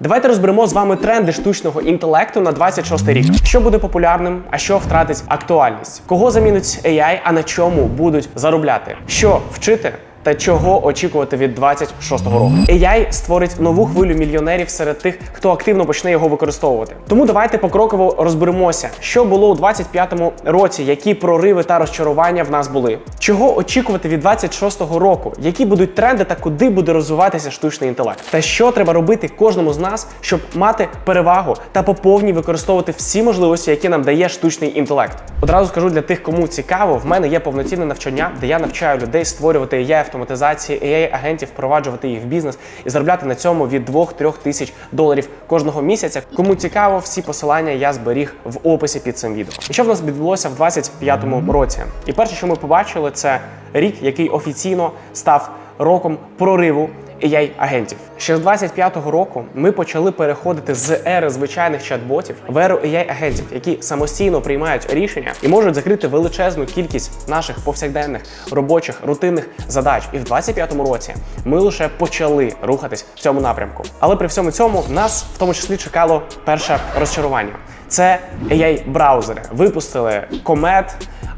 Давайте розберемо з вами тренди штучного інтелекту на 26 рік. Що буде популярним, а що втратить актуальність? Кого замінить AI, а на чому будуть заробляти? Що вчити? Та чого очікувати від 26-го року? AI створить нову хвилю мільйонерів серед тих, хто активно почне його використовувати. Тому давайте покроково розберемося, що було у 25-му році, які прориви та розчарування в нас були. Чого очікувати від 26-го року? Які будуть тренди та куди буде розвиватися штучний інтелект? Та що треба робити кожному з нас, щоб мати перевагу та по повній використовувати всі можливості, які нам дає штучний інтелект? Одразу скажу для тих, кому цікаво, в мене є повноцінне навчання, де я навчаю людей створювати AI автоматизації, AI агентів, впроваджувати їх в бізнес і заробляти на цьому від 2-3 тисяч доларів кожного місяця. Кому цікаво, всі посилання я зберіг в описі під цим відео. І що в нас відбулося в 25-му році? І перше, що ми побачили, це рік, який офіційно став роком прориву ai агентів. Ще з 25-го року ми почали переходити з ери звичайних чат-ботів в еру ai агентів, які самостійно приймають рішення і можуть закрити величезну кількість наших повсякденних робочих рутинних задач. І в 25-му році ми лише почали рухатись в цьому напрямку. Але при всьому цьому нас в тому числі чекало перше розчарування. Це ai браузери Випустили Comet,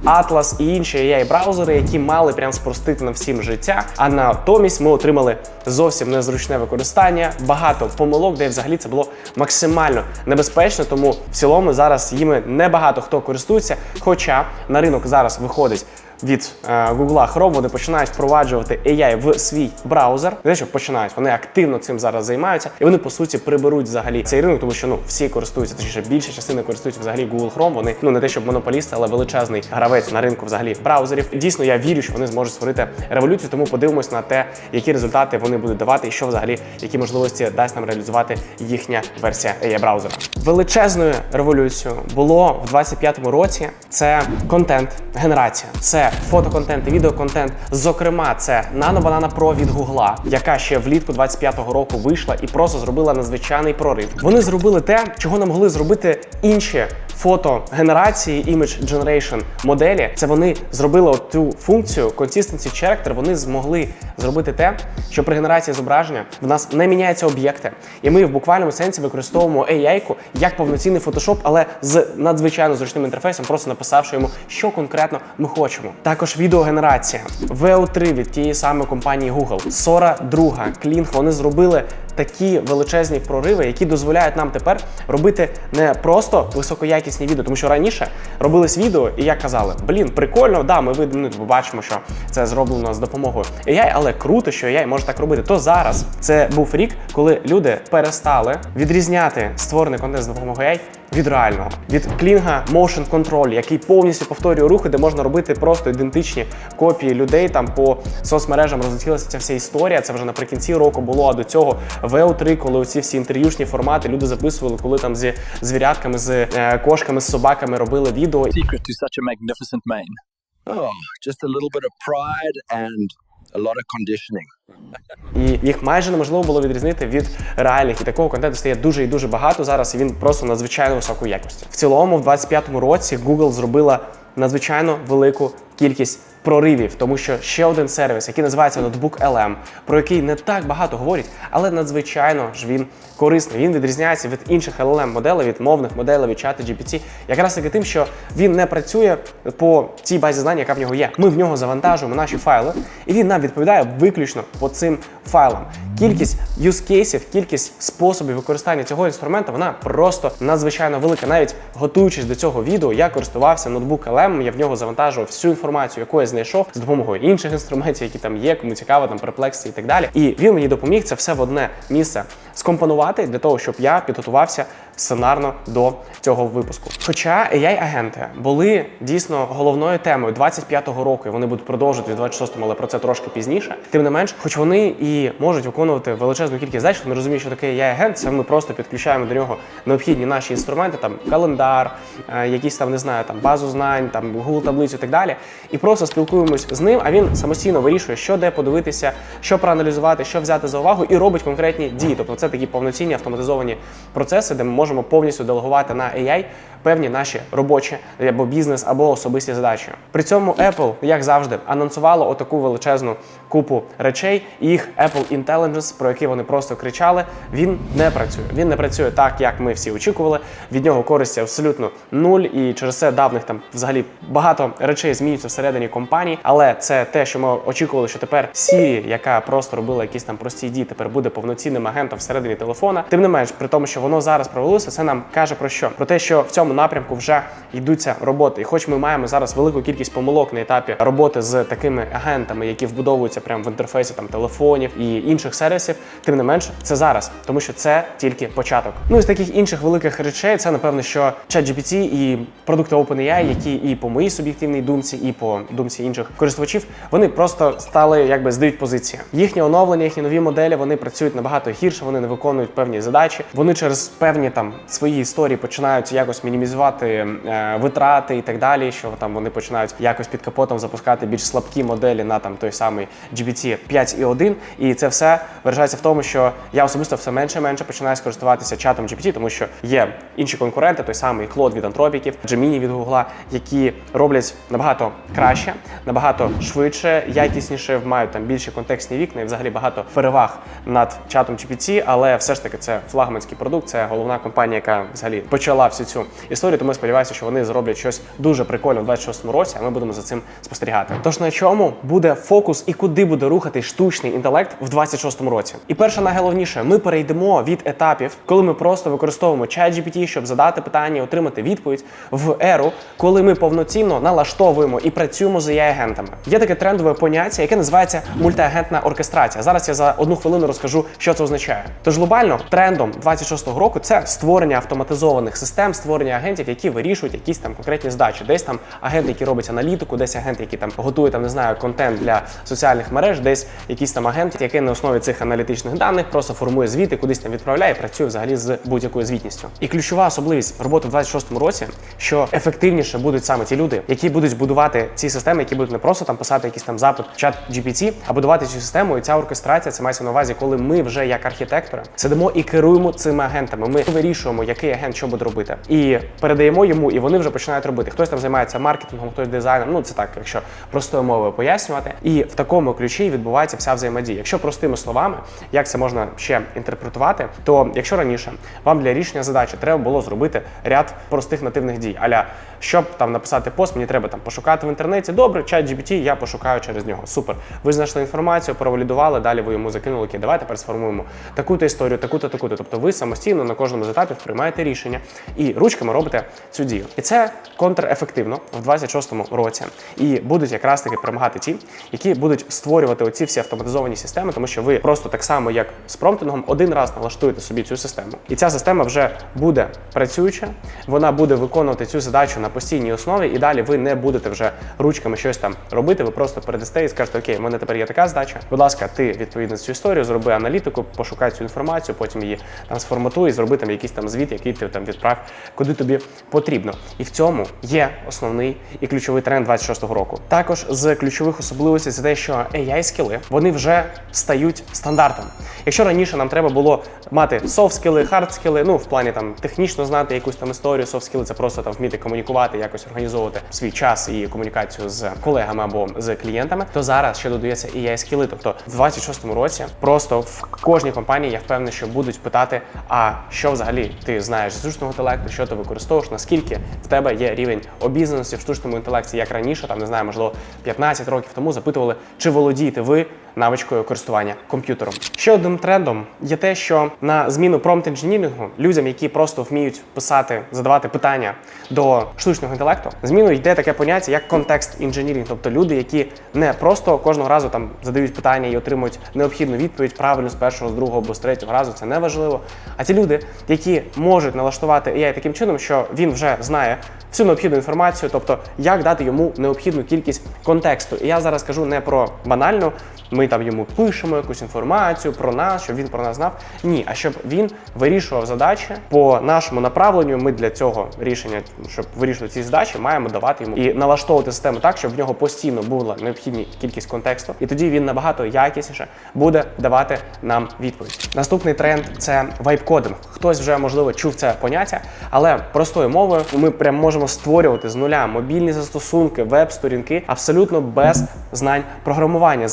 Atlas і інші ai браузери які мали прям спростити нам всім життя. А натомість ми отримали зовсім незручне використання, багато помилок, де взагалі це було максимально небезпечно. Тому в цілому зараз їми небагато хто користується. Хоча на ринок зараз виходить. Від е, Google Chrome вони починають впроваджувати AI в свій браузер. Не що починають, вони активно цим зараз займаються, і вони по суті приберуть взагалі цей ринок, тому що ну всі користуються, точніше більша частина користуються взагалі Google Chrome. Вони ну не те, щоб монополісти, але величезний гравець на ринку взагалі браузерів. Дійсно, я вірю, що вони зможуть створити революцію. Тому подивимось на те, які результати вони будуть давати, і що взагалі які можливості дасть нам реалізувати їхня версія AI браузера. Величезною революцією було в 25-му році. Це контент генерація, це фотоконтент і відеоконтент. Зокрема, це Nano Banana Pro від Гугла, яка ще влітку 25-го року вийшла і просто зробила надзвичайний прорив. Вони зробили те, чого не могли зробити інші фотогенерації Image Generation моделі. Це вони зробили цю функцію Consistency Character, Вони змогли зробити те, що при генерації зображення в нас не міняються об'єкти, і ми в буквальному сенсі використовуємо AI-ку як повноцінний Photoshop, але з надзвичайно зручним інтерфейсом, просто написавши йому, що конкретно ми хочемо. Також відеогенерація VO3 від тієї самої компанії Google, Sora 2, Kling, вони зробили такі величезні прориви, які дозволяють нам тепер робити не просто високоякісні відео, тому що раніше робились відео, і як казали, блін, прикольно, да, ми видно, ну, бачимо, що це зроблено з допомогою AI, але круто, що AI може так робити. То зараз це був рік, коли люди перестали відрізняти створений контент з допомогою AI від реального від клінга Motion Control, який повністю повторює рухи, де можна робити просто ідентичні копії людей. Там по соцмережам розлетілася ця вся історія. Це вже наприкінці року було. А до цього VO3, коли оці всі інтерв'юшні формати люди записували, коли там зі звірятками, з е, кошками, з собаками робили відео. secret to such a magnificent mane? Oh, just a little bit of pride and a lot of conditioning. І їх майже неможливо було відрізнити від реальних. І такого контенту стає дуже і дуже багато зараз. І він просто надзвичайно високої якості. В цілому, в 25-му році Google зробила надзвичайно велику кількість проривів, тому що ще один сервіс, який називається Notebook LM, про який не так багато говорять, але надзвичайно ж він корисний. Він відрізняється від інших LLM моделей, від мовних моделей, від чата GPT, якраз таки тим, що він не працює по цій базі знань, яка в нього є. Ми в нього завантажуємо наші файли, і він нам відповідає виключно по цим файлам. Кількість cases, кількість способів використання цього інструменту, вона просто надзвичайно велика. Навіть готуючись до цього відео, я користувався ноутбук LM, я в нього завантажував всю інформацію, яку я знайшов з допомогою інших інструментів, які там є, кому цікаво, там перплексі і так далі. І він мені допоміг це все в одне місце скомпонувати для того, щоб я підготувався сценарно до цього випуску. Хоча AI-агенти були дійсно головною темою 25-го року, і вони будуть продовжувати в 26-му, але про це трошки пізніше. Тим не менш, хоч вони і можуть виконувати величезну кількість задач, вони розуміють, що таке AI-агент, це ми просто підключаємо до нього необхідні наші інструменти, там календар, е, якісь там не знаю, там базу знань, там Google таблицю і так далі. І просто спілкуємось з ним, а він самостійно вирішує, що де подивитися, що проаналізувати, що взяти за увагу, і робить конкретні дії. Тобто, це такі повноцінні автоматизовані процеси, де ми можемо повністю делегувати на AI певні наші робочі або бізнес, або особисті задачі. При цьому Apple, як завжди, анонсувало отаку величезну купу речей. І їх Apple Intelligence, про який вони просто кричали, він не працює. Він не працює так, як ми всі очікували. Від нього користі абсолютно нуль, і через це давних там взагалі багато речей змінюються всередині компанії. Але це те, що ми очікували, що тепер Siri, яка просто робила якісь там прості дії, тепер буде повноцінним агентом всередині телефона. Тим не менш, при тому, що воно зараз провелося, це нам каже про що? Про те, що в цьому напрямку вже йдуться роботи. І хоч ми маємо зараз велику кількість помилок на етапі роботи з такими агентами, які вбудовуються прямо в інтерфейсі там телефонів і інших сервісів, тим не менш, це зараз, тому що це тільки початок. Ну і з таких інших великих речей, це напевно, що ChatGPT і продукти OpenAI, які і по моїй суб'єктивній думці, і по думці інших користувачів, вони просто стали якби здають позиції. Їхнє оновлення, їхні нові моделі, вони працюють набагато гірше, вони не виконують певні задачі. Вони через певні там свої історії починають якось мінімізувати е, витрати і так далі. Що там вони починають якось під капотом запускати більш слабкі моделі на там той самий GPT 5.1. І це все виражається в тому, що я особисто все менше і менше починаю скористуватися чатом GPT, тому що є інші конкуренти, той самий Claude від антропіків, Gemini від Google, які роблять набагато краще, набагато швидше, якісніше, мають там більші контекстні вікна і взагалі багато переваг над чатом GPT, але все ж таки це флагманський продукт, це головна компанія, яка взагалі почала всю цю історію. Тому сподіваюся, що вони зроблять щось дуже прикольне в 26-му році, а ми будемо за цим спостерігати. Тож на чому буде фокус і куди буде рухати штучний інтелект в 26-му році? І перше, найголовніше, ми перейдемо від етапів, коли ми просто використовуємо ChatGPT, щоб задати питання, отримати відповідь в еру, коли ми повноцінно налаштовуємо і працюємо з AI-агентами. Є таке трендове поняття, яке називається мультиагентна оркестрація. Зараз я за одну хвилину розкажу, що це означає. Тож глобально трендом 26-го року це створення автоматизованих систем, створення агентів, які вирішують якісь там конкретні задачі. Десь там агент, який робить аналітику, десь агент, який там готує там, не знаю, контент для соціальних мереж, десь якийсь там агент, який на основі цих аналітичних даних просто формує звіти, кудись там відправляє, і працює взагалі з будь-якою звітністю. І ключова особливість роботи в 26-му році, що ефективніше будуть саме ті люди, які будуть будувати ці системи, які будуть не просто там писати якийсь там запит чат GPT, а будувати цю систему. І ця оркестрація це мається на увазі, коли ми вже як архітектори сидимо і керуємо цими агентами. Ми вирішуємо, який агент що буде робити, і передаємо йому, і вони вже починають робити. Хтось там займається маркетингом, хтось дизайном. Ну це так, якщо простою мовою пояснювати. І в такому ключі відбувається вся взаємодія. Якщо простими словами, як це можна ще інтерпретувати, то якщо раніше вам для рішення задачі треба було зробити ряд простих нативних дій, аля щоб там написати пост, мені треба там пошукати в інтернеті. Добре, чат GPT, я пошукаю через нього. Супер. Ви знайшли інформацію, провалідували, далі ви йому закинули, окей, давай тепер сформуємо таку-то історію, таку-то, таку-то. Тобто ви самостійно на кожному з етапів приймаєте рішення і ручками робите цю дію. І це контрефективно в 26-му році. І будуть якраз таки перемагати ті, які будуть створювати оці всі автоматизовані системи, тому що ви просто так само, як з промптингом, один раз налаштуєте собі цю систему. І ця система вже буде працююча, вона буде виконувати цю задачу на постійній основі, і далі ви не будете вже ручками щось там робити. Ви просто передасте і скажете, окей, в мене тепер є така задача. Будь ласка, ти відповідно цю історію, зроби аналітику, пошукай цю інформацію, потім її там сформатуй, зроби там якийсь там звіт, який ти там відправ, куди тобі потрібно. І в цьому є основний і ключовий тренд 26-го року. Також з ключових особливостей це те, що ai скіли вони вже стають стандартом. Якщо раніше нам треба було мати soft скіли, hard скіли, ну в плані там технічно знати якусь там історію, soft скіли це просто там вміти комунікувати, якось організовувати свій час і комунікацію з колегами або з клієнтами, то зараз ще додається і ai скіли. Тобто в 26-му році просто в кожній компанії я впевнений, що будуть питати, а що взагалі ти знаєш з штучного інтелекту, що ти використовуєш, наскільки в тебе є рівень обізнаності в штучному інтелекті, як раніше, там не знаю, можливо, 15 років тому запитували, чи володієте ви навичкою користування комп'ютером. Ще одним трендом є те, що на зміну промпт інженірингу людям, які просто вміють писати, задавати питання до штучного інтелекту, зміну йде таке поняття як контекст інженірінг, тобто люди, які не просто кожного разу там задають питання і отримують необхідну відповідь правильно з першого, з другого або з третього разу. Це не важливо. А ті люди, які можуть налаштувати AI таким чином, що він вже знає всю необхідну інформацію, тобто як дати йому необхідну кількість контексту. І я зараз кажу не про банальну ми там йому пишемо якусь інформацію про нас, щоб він про нас знав. Ні, а щоб він вирішував задачі по нашому направленню. Ми для цього рішення, щоб вирішувати ці задачі, маємо давати йому і налаштовувати систему так, щоб в нього постійно була необхідна кількість контексту, і тоді він набагато якісніше буде давати нам відповідь. Наступний тренд це вайп-кодинг. Хтось вже можливо чув це поняття, але простою мовою ми прям можемо створювати з нуля мобільні застосунки, веб-сторінки абсолютно без знань програмування,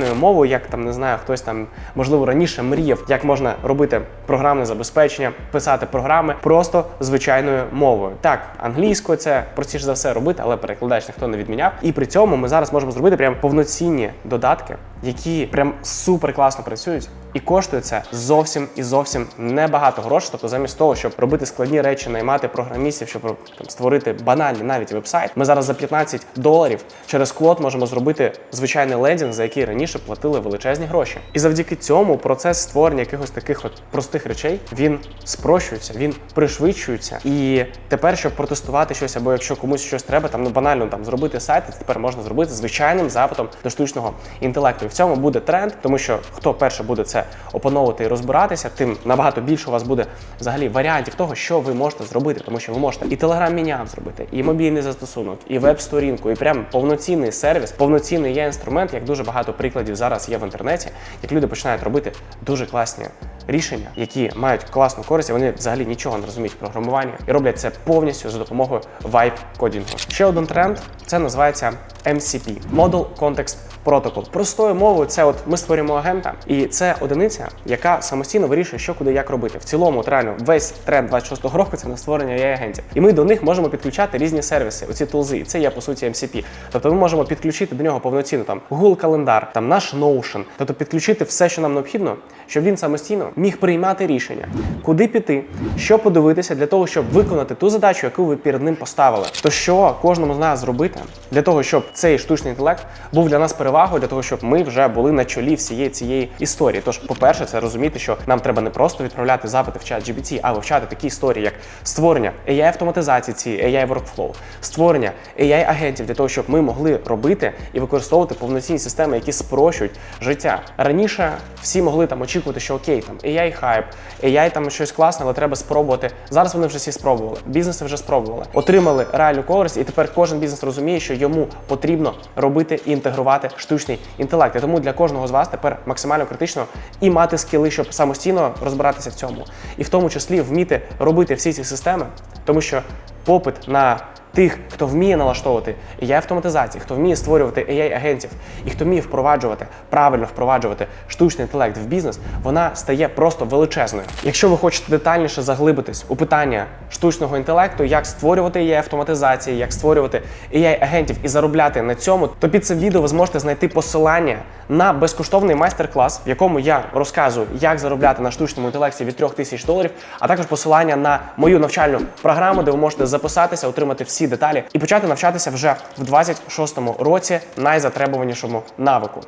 звичайною мовою, як там не знаю, хтось там можливо раніше мріяв, як можна робити програмне забезпечення, писати програми просто звичайною мовою. Так, англійською це простіше за все робити, але перекладач ніхто не відміняв. І при цьому ми зараз можемо зробити прям повноцінні додатки, які прям супер класно працюють. І коштує це зовсім і зовсім небагато грошей. Тобто, замість того, щоб робити складні речі, наймати програмістів, щоб там створити банальний навіть вебсайт, ми зараз за 15 доларів через клод можемо зробити звичайний лендінг, за який раніше платили величезні гроші. І завдяки цьому процес створення якихось таких от простих речей він спрощується, він пришвидшується. І тепер, щоб протестувати щось, або якщо комусь щось треба, там ну банально там зробити сайт, це тепер можна зробити звичайним запитом до штучного інтелекту. І в цьому буде тренд, тому що хто перше буде це опановувати і розбиратися, тим набагато більше у вас буде взагалі варіантів того, що ви можете зробити, тому що ви можете і телеграм міняв зробити, і мобільний застосунок, і веб-сторінку, і прям повноцінний сервіс, повноцінний є інструмент, як дуже багато прикладів зараз є в інтернеті, як люди починають робити дуже класні рішення, які мають класну користь, вони взагалі нічого не розуміють в програмуванні і роблять це повністю за допомогою вайп кодінгу. Ще один тренд це називається MCP – Model Context Protocol. Простою мовою, це от ми створюємо агента, і це одиниця, яка самостійно вирішує, що куди як робити. В цілому, от реально, весь тренд 26-го року це на створення ai агентів. І ми до них можемо підключати різні сервіси, оці тулзи. І це є по суті MCP. Тобто ми можемо підключити до нього повноцінно там Google календар, там наш Notion, тобто підключити все, що нам необхідно, щоб він самостійно міг приймати рішення, куди піти, що подивитися для того, щоб виконати ту задачу, яку ви перед ним поставили. То що кожному з нас зробити для того, щоб цей штучний інтелект був для нас перевагою, для того, щоб ми вже були на чолі всієї цієї історії. Тож, по-перше, це розуміти, що нам треба не просто відправляти запити в чат GPT, а вивчати такі історії, як створення ai автоматизації цієї ai workflow, створення ai агентів для того, щоб ми могли робити і використовувати повноцінні системи, які спрощують життя. Раніше всі могли там очікувати, що окей, там AI хайп, AI там щось класне, але треба спробувати. Зараз вони вже всі спробували. Бізнеси вже спробували, отримали реальну користь, і тепер кожен бізнес розуміє, що йому потрібно робити і інтегрувати штучний інтелект. І тому для кожного з вас тепер максимально критично і мати скіли, щоб самостійно розбиратися в цьому, і в тому числі вміти робити всі ці системи, тому що попит на тих, хто вміє налаштовувати ai автоматизації, хто вміє створювати ai агентів і хто вміє впроваджувати правильно впроваджувати штучний інтелект в бізнес, вона стає просто величезною. Якщо ви хочете детальніше заглибитись у питання штучного інтелекту, як створювати ai автоматизації, як створювати ai агентів і заробляти на цьому, то під цим відео ви зможете знайти посилання на безкоштовний майстер-клас, в якому я розказую, як заробляти на штучному інтелекті від 3000 доларів, а також посилання на мою навчальну програму, де ви можете записатися, отримати всі деталі і почати навчатися вже в 26-му році найзатребуванішому навику.